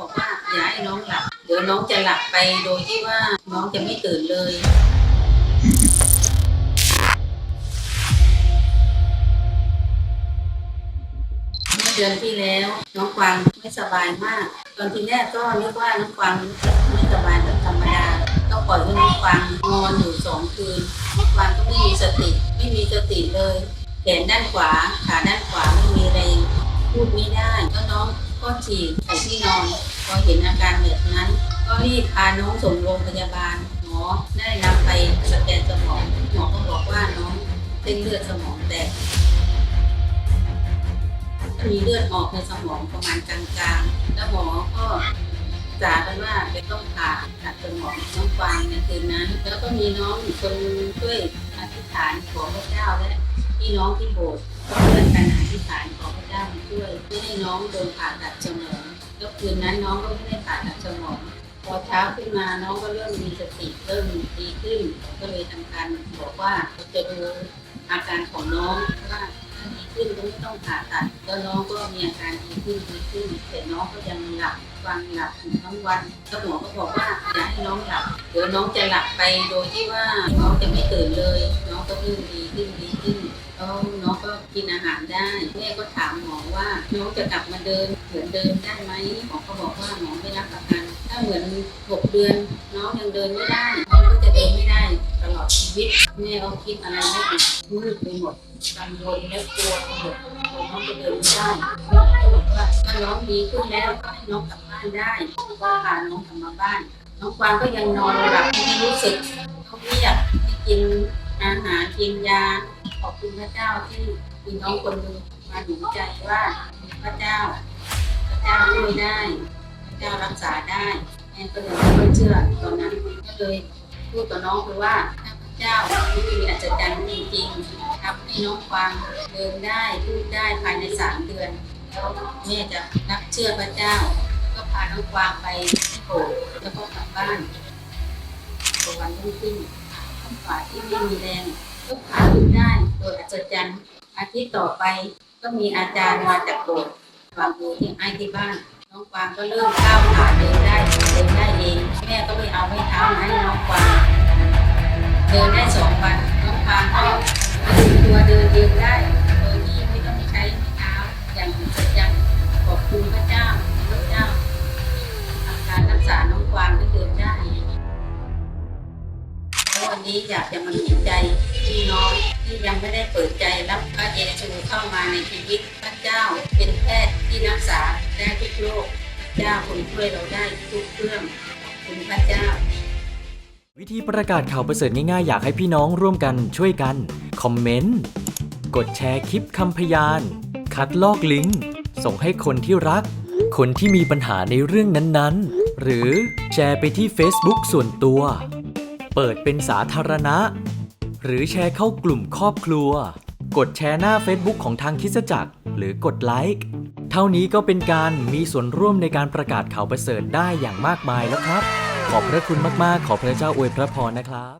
บอกว่าอย่าให้น้องหลับเดี๋ยวน้องจะหลับไปโดยที่ว่าน้องจะไม่ตื่นเลย เมื่อเดือนที่แล้ว น้องกวางไม่สบายมาก ตอนที่แรกก็นึกว่าน้องกวางไม่สบายแบบธรรมดาก็ปล่อยให้น้องกวางนอนอยู่สองคืนน้องกวางก็ไม่มีสติไม่มีสติเลยแขนด้านขวาขาด้านขวาไม่มีแรงพูดไม่ได้ก็น้อง ก็ฉีดใส่ที่นอน พอเห็นอาการแบบนั้น ก็รีบพาน้องส่งโรงพยาบาล หมอได้นำไปสแกนสมอง หมอก็บอกว่าน้องเส้นเลือดสมองแตกมีเลือดออกในสมองประมาณกลางๆ แล้วหมอก็จากันว่าจะต้องผ่าตัดสมองน้องกวางในคืนนั้น แล้วก็มีน้องคนช่วยอธิษฐานขอพระเจ้าและพี่น้องที่โบสถ์ก็เพื่อนกันอธิษฐานขอพระ เจ้มาช่วยไม่ให้น้องโดนผ่าตัดสมองแล้วคืนนั้นน้องก็ไม่ได้ผ่าตัดสมองพอเช้าขึ้นมาน้องก็เริ่มมีสติเริ่มดีขึ้น ก็เลยทำการบอกว่าจะดูอาการของน้องว่าถ้าดีขึ้นก็ไม่ต้องผ่าตัด แล้วน้องก็มีอาการดีขึ้นดีขึ้น แต่น้องก็ยังหลับฟังหลับทั้งวันแล้วหมอก็บอกว่าอย่าให้น้องหลับเดี๋ยวน้องจะหลับไปโดยที่ว่าน้องจะไม่ตื่นเลย น้องก็ยิ่งดีขึ้นดีขึ้นแล้วน้องก็ กินอาหารได้แม่ก็ถามหมอว่าน้องจะกลับมาเดินเหมือนเดิมได้ไหมหมอก็บอกว่าหมอไม่รับประกัน ถ้าเหมือนหกเดือนน้องยังเดินไม่ได้น้องก็จะเดินไม่ได้ตลอดชีวิตแม่ก็คิดอะไรไม่ถูกมืดไปหมดกังวลและกลัวไปหมดน้องจะเดินไม่ได้แม่ก็บอกว่าถ้าน้องดีขึ้นแล้วก็ให้น้องกลับบ้านได้ก็พาน้องกลับมาบ้าน น้องกวางก็ยังนอนหลับไม่รู้สึกเขาเรียกให้กินอาหารกินยา อบคุณพระเจ้าที่มีน้องคนหนึงมาหนุนใจว่าพระเจ้า พระเจ้าช่วยได้ พระเจ้ารักษาได้แม่ก็เลยไม่เชื่อตอนนั้นก็เลยพูดกับน้องไปว่าถ้าพระเจ้ามีอัศจรรย์จริงๆทำให้น้องฟังเดินได้พูดได้ภายในสามเดือน แล้วแม่จะนับเชื่อพระเจ้า ก็พาน้องกวางไปที่โบสถ์แล้วก็กลับบ้านวันรุ่งขึ้นข้างขวาที่ไม่มีแรง ก็ขาหยุดได้โดยอัศจรรย์อาทิตย์ต่อไปก็มีอาจารย์มาจากโบสถ์วางมือที่ไอ้ที่บ้าน น้องกวางก็เริ่มก้าวขาเดินได้เดินได้เองแม่ก็ไม่เอาไม่เท้ามาให้น้องกวางันนี้อยากจะมาหนุนใจพี่น้องที่ยังไม่ได้เปิดใจรับพระเยซูเข้ามาในชีวิตพระเจ้าเป็นแพทย์ที่รักษาได้ทุกโรคพระเจ้าคงช่วยเราได้ทุกเรื่องคุณพระเจ้า วิธีประกาศข่าวประเสริฐง่ายๆ อยากให้พี่น้องร่วมกันช่วยกัน คอมเมนต์ กดแชร์คลิปคำพยาน คัดลอกลิงก์ ส่งให้คนที่รัก คนที่มีปัญหาในเรื่องนั้นๆ หรือแชร์ไปที่ Facebook ส่วนตัว เปิดเป็นสาธารณะ หรือแชร์เข้ากลุ่มครอบครัว กดแชร์หน้า Facebook ของทางคิสจักร หรือกดไลค์เท่านี้ก็เป็นการมีส่วนร่วมในการประกาศข่าวประเสริฐได้อย่างมากมายแล้วครับ ขอบพระคุณมากๆ ขอพระเจ้าอวยพระพรนะครับ